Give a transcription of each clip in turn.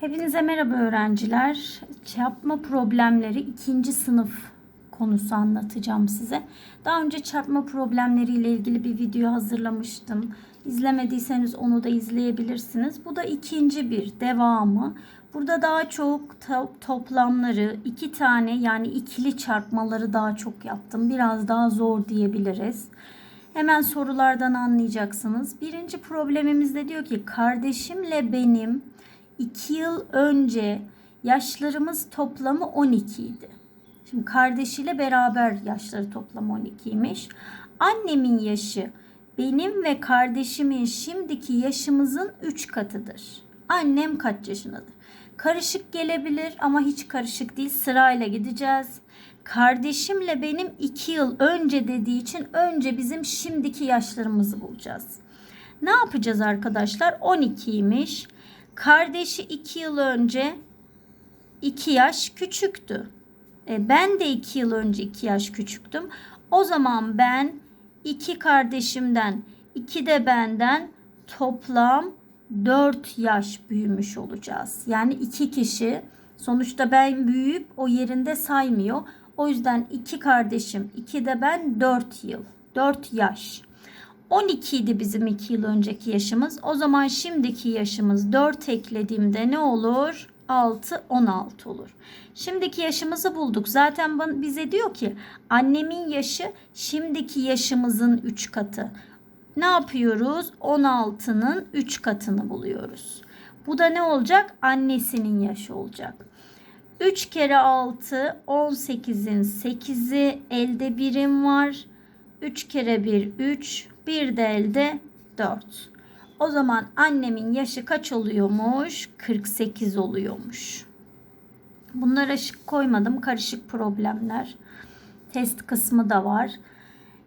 Hepinize merhaba öğrenciler. Çarpma problemleri ikinci sınıf konusu anlatacağım size. Daha önce çarpma problemleriyle ilgili bir video hazırlamıştım. İzlemediyseniz onu da izleyebilirsiniz. Bu da ikinci bir devamı. Burada daha çok to- toplamları, iki tane yani ikili çarpmaları daha çok yaptım. Biraz daha zor diyebiliriz. Hemen sorulardan anlayacaksınız. Birinci problemimizde diyor ki kardeşimle benim 2 yıl önce yaşlarımız toplamı 12 idi. Şimdi kardeşiyle beraber yaşları toplamı 12'ymiş. Annemin yaşı benim ve kardeşimin şimdiki yaşımızın 3 katıdır. Annem kaç yaşındadır? Karışık gelebilir ama hiç karışık değil. Sırayla gideceğiz. Kardeşimle benim 2 yıl önce dediği için önce bizim şimdiki yaşlarımızı bulacağız. Ne yapacağız arkadaşlar? 12'ymiş. Kardeşi 2 yıl önce 2 yaş küçüktü. E, ben de 2 yıl önce 2 yaş küçüktüm. O zaman ben 2 kardeşimden 2 de benden toplam 4 yaş büyümüş olacağız. Yani 2 kişi sonuçta ben büyüyüp o yerinde saymıyor. O yüzden 2 kardeşim 2 de ben 4 yıl. 4 yaş. 12 idi bizim 2 yıl önceki yaşımız. O zaman şimdiki yaşımız 4 eklediğimde ne olur? 6, 16 olur. Şimdiki yaşımızı bulduk. Zaten bize diyor ki annemin yaşı şimdiki yaşımızın 3 katı. Ne yapıyoruz? 16'nın 3 katını buluyoruz. Bu da ne olacak? Annesinin yaşı olacak. 3 kere 6 18'in 8'i elde birim var. 3 kere 1 3 bir de elde 4. O zaman annemin yaşı kaç oluyormuş? 48 oluyormuş. Bunlara şık koymadım. Karışık problemler. Test kısmı da var.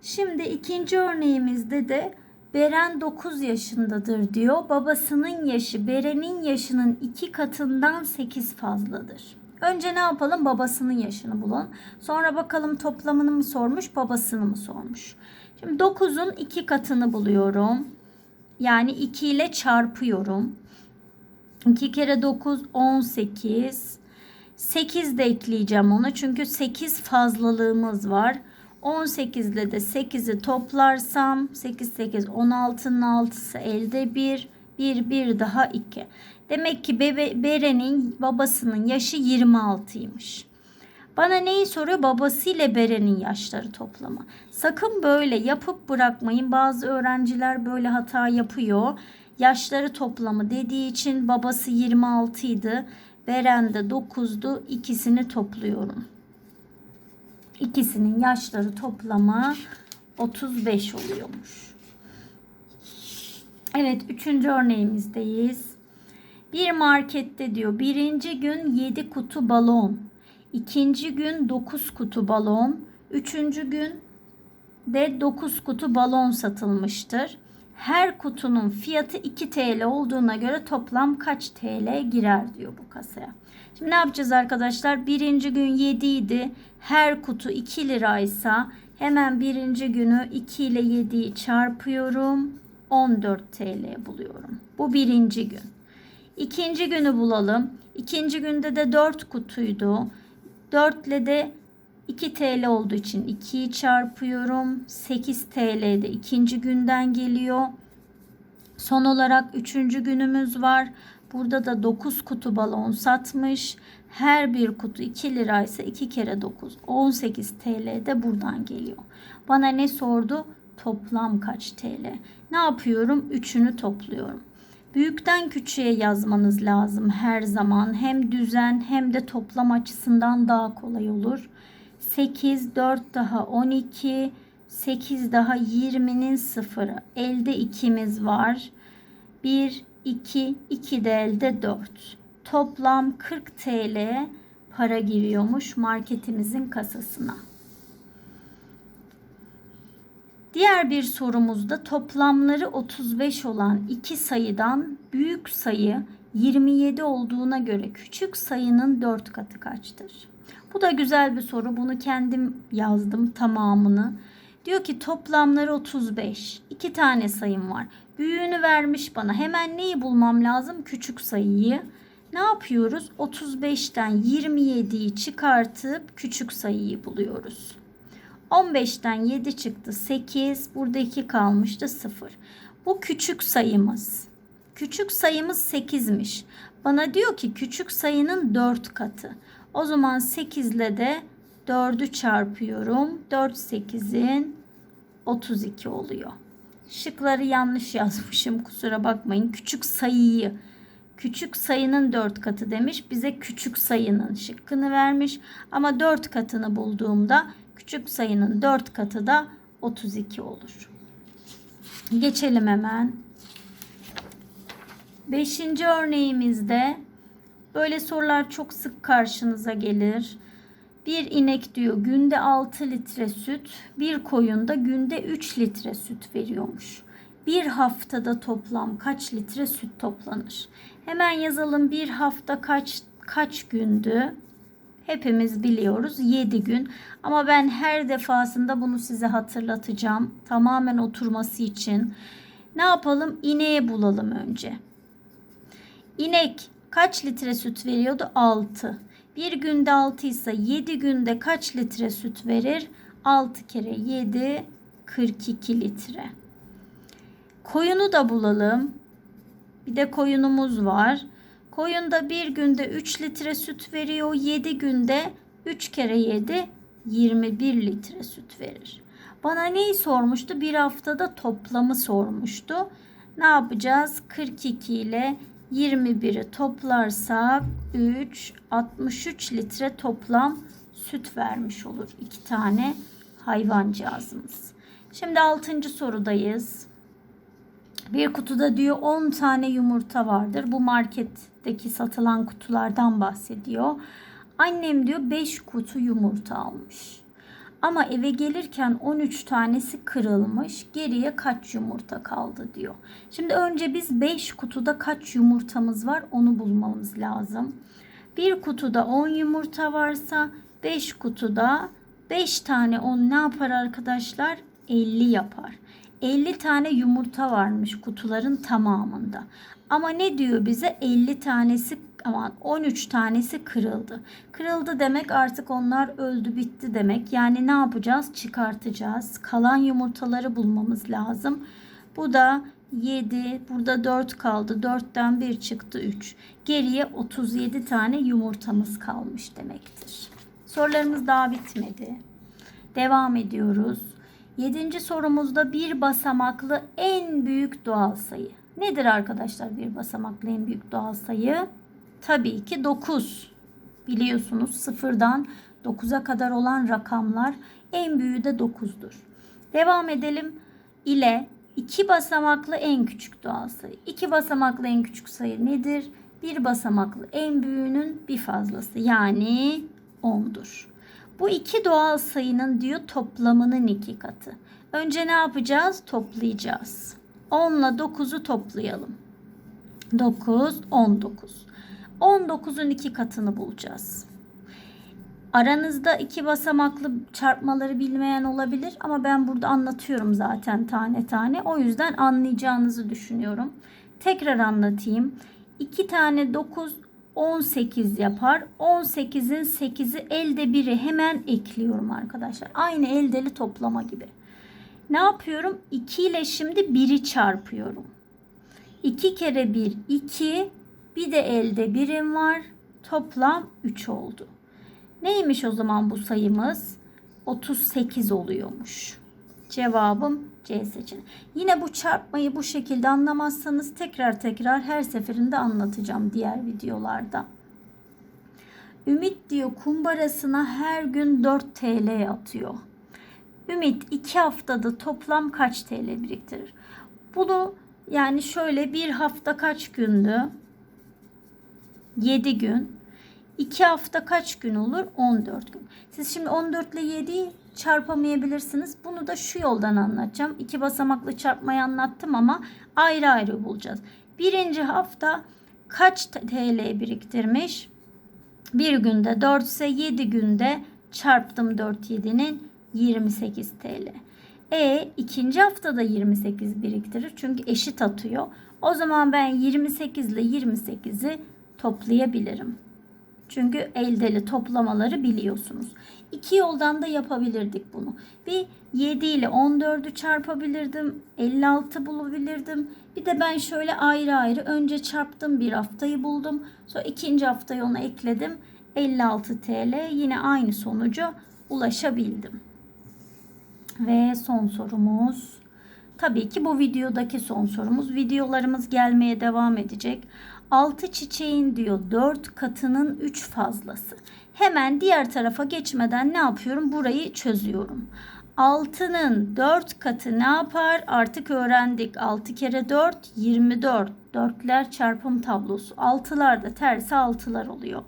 Şimdi ikinci örneğimizde de Beren 9 yaşındadır diyor. Babasının yaşı Beren'in yaşının iki katından 8 fazladır. Önce ne yapalım? Babasının yaşını bulalım. Sonra bakalım toplamını mı sormuş, babasını mı sormuş. Şimdi 9'un 2 katını buluyorum. Yani 2 ile çarpıyorum. 2 kere 9 18. 8 de ekleyeceğim ona çünkü 8 fazlalığımız var. 18 ile de 8'i toplarsam 8 8 16'nın 6'sı elde 1 1 1 daha 2. Demek ki bebe, Beren'in babasının yaşı 26'ymış. Bana neyi soruyor? Babası ile Beren'in yaşları toplamı. Sakın böyle yapıp bırakmayın. Bazı öğrenciler böyle hata yapıyor. Yaşları toplamı dediği için babası 26 idi. Beren de 9'du. İkisini topluyorum. İkisinin yaşları toplamı 35 oluyormuş. Evet, üçüncü örneğimizdeyiz. Bir markette diyor birinci gün 7 kutu balon, ikinci gün 9 kutu balon, üçüncü gün de 9 kutu balon satılmıştır. Her kutunun fiyatı 2 TL olduğuna göre toplam kaç TL girer diyor bu kasaya. Şimdi ne yapacağız arkadaşlar? Birinci gün 7 idi. Her kutu 2 liraysa hemen birinci günü 2 ile 7'yi çarpıyorum. 14 TL buluyorum. Bu birinci gün. İkinci günü bulalım. İkinci günde de 4 kutuydu. 4 ile de 2 TL olduğu için 2'yi çarpıyorum. 8 TL de ikinci günden geliyor. Son olarak üçüncü günümüz var. Burada da 9 kutu balon satmış. Her bir kutu 2 liraysa 2 kere 9 18 TL de buradan geliyor. Bana ne sordu? Toplam kaç TL? Ne yapıyorum? Üçünü topluyorum. Büyükten küçüğe yazmanız lazım her zaman. Hem düzen hem de toplam açısından daha kolay olur. 8, 4 daha 12, 8 daha 20'nin sıfırı. Elde 2'miz var. 1, 2, 2 de elde 4. Toplam 40 TL para giriyormuş marketimizin kasasına. Diğer bir sorumuzda toplamları 35 olan iki sayıdan büyük sayı 27 olduğuna göre küçük sayının 4 katı kaçtır? Bu da güzel bir soru. Bunu kendim yazdım tamamını. Diyor ki toplamları 35. İki tane sayım var. Büyüğünü vermiş bana. Hemen neyi bulmam lazım? Küçük sayıyı. Ne yapıyoruz? 35'ten 27'yi çıkartıp küçük sayıyı buluyoruz. 15'ten 7 çıktı 8. Burada 2 kalmıştı 0. Bu küçük sayımız. Küçük sayımız 8'miş. Bana diyor ki küçük sayının 4 katı. O zaman 8 ile de 4'ü çarpıyorum. 4 8'in 32 oluyor. Şıkları yanlış yazmışım kusura bakmayın. Küçük sayıyı küçük sayının 4 katı demiş. Bize küçük sayının şıkkını vermiş. Ama 4 katını bulduğumda küçük sayının 4 katı da 32 olur. Geçelim hemen. Beşinci örneğimizde böyle sorular çok sık karşınıza gelir. Bir inek diyor günde 6 litre süt, bir koyun da günde 3 litre süt veriyormuş. Bir haftada toplam kaç litre süt toplanır? Hemen yazalım bir hafta kaç kaç gündü? Hepimiz biliyoruz 7 gün ama ben her defasında bunu size hatırlatacağım. Tamamen oturması için. Ne yapalım? İneği bulalım önce. İnek kaç litre süt veriyordu? 6. Bir günde 6 ise 7 günde kaç litre süt verir? 6 kere 7 42 litre. Koyunu da bulalım. Bir de koyunumuz var. Koyun da bir günde 3 litre süt veriyor. 7 günde 3 kere 7 21 litre süt verir. Bana neyi sormuştu? Bir haftada toplamı sormuştu. Ne yapacağız? 42 ile 21'i toplarsak 3 63 litre toplam süt vermiş olur iki tane hayvancağızımız. Şimdi 6. sorudayız. Bir kutuda diyor 10 tane yumurta vardır. Bu marketteki satılan kutulardan bahsediyor. Annem diyor 5 kutu yumurta almış. Ama eve gelirken 13 tanesi kırılmış. Geriye kaç yumurta kaldı diyor. Şimdi önce biz 5 kutuda kaç yumurtamız var onu bulmamız lazım. Bir kutuda 10 yumurta varsa 5 kutuda 5 tane 10 ne yapar arkadaşlar? 50 yapar. 50 tane yumurta varmış kutuların tamamında. Ama ne diyor bize? 50 tanesi aman 13 tanesi kırıldı. Kırıldı demek artık onlar öldü bitti demek. Yani ne yapacağız? Çıkartacağız. Kalan yumurtaları bulmamız lazım. Bu da 7, burada 4 kaldı. 4'ten 1 çıktı 3. Geriye 37 tane yumurtamız kalmış demektir. Sorularımız daha bitmedi. Devam ediyoruz. Yedinci sorumuzda bir basamaklı en büyük doğal sayı. Nedir arkadaşlar bir basamaklı en büyük doğal sayı? Tabii ki 9. Biliyorsunuz sıfırdan 9'a kadar olan rakamlar en büyüğü de 9'dur. Devam edelim ile iki basamaklı en küçük doğal sayı. İki basamaklı en küçük sayı nedir? Bir basamaklı en büyüğünün bir fazlası yani 10'dur. Bu iki doğal sayının diyor toplamının iki katı. Önce ne yapacağız? Toplayacağız. 10 ile 9'u toplayalım. 9, 19. 19'un iki katını bulacağız. Aranızda iki basamaklı çarpmaları bilmeyen olabilir ama ben burada anlatıyorum zaten tane tane. O yüzden anlayacağınızı düşünüyorum. Tekrar anlatayım. 2 tane 9 18 yapar. 18'in 8'i elde 1'i hemen ekliyorum arkadaşlar. Aynı eldeli toplama gibi. Ne yapıyorum? 2 ile şimdi 1'i çarpıyorum. 2 kere 1 2 bir de elde birim var. Toplam 3 oldu. Neymiş o zaman bu sayımız? 38 oluyormuş. Cevabım C seçeneği. Yine bu çarpmayı bu şekilde anlamazsanız tekrar tekrar her seferinde anlatacağım diğer videolarda. Ümit diyor kumbarasına her gün 4 TL atıyor. Ümit 2 haftada toplam kaç TL biriktirir? Bunu yani şöyle bir hafta kaç gündü? 7 gün. 2 hafta kaç gün olur? 14 gün. Siz şimdi 14 ile 7'yi çarpamayabilirsiniz. Bunu da şu yoldan anlatacağım. İki basamaklı çarpmayı anlattım ama ayrı ayrı bulacağız. Birinci hafta kaç TL biriktirmiş? Bir günde 4 ise 7 günde çarptım 4 7'nin 28 TL. E ikinci haftada 28 biriktirir çünkü eşit atıyor. O zaman ben 28 ile 28'i toplayabilirim. Çünkü eldeli toplamaları biliyorsunuz. İki yoldan da yapabilirdik bunu. Bir 7 ile 14'ü çarpabilirdim. 56 bulabilirdim. Bir de ben şöyle ayrı ayrı önce çarptım bir haftayı buldum. Sonra ikinci haftayı ona ekledim. 56 TL yine aynı sonucu ulaşabildim. Ve son sorumuz. Tabii ki bu videodaki son sorumuz. Videolarımız gelmeye devam edecek. 6 çiçeğin diyor 4 katının 3 fazlası. Hemen diğer tarafa geçmeden ne yapıyorum? Burayı çözüyorum. 6'nın 4 katı ne yapar? Artık öğrendik. 6 kere 4 24. Dörtler çarpım tablosu. 6'lar da tersi 6'lar oluyor.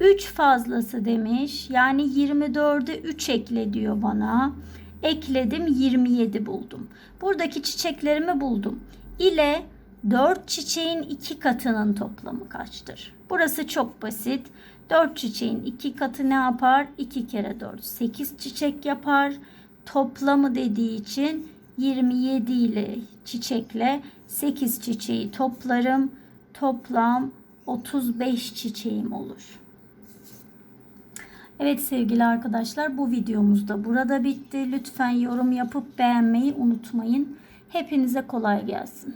3 fazlası demiş. Yani 24'e 3 ekle diyor bana. Ekledim 27 buldum. Buradaki çiçeklerimi buldum. İle 4 çiçeğin 2 katının toplamı kaçtır? Burası çok basit. 4 çiçeğin 2 katı ne yapar? 2 kere 4 8 çiçek yapar. Toplamı dediği için 27 ile çiçekle 8 çiçeği toplarım. Toplam 35 çiçeğim olur. Evet sevgili arkadaşlar bu videomuz da burada bitti. Lütfen yorum yapıp beğenmeyi unutmayın. Hepinize kolay gelsin.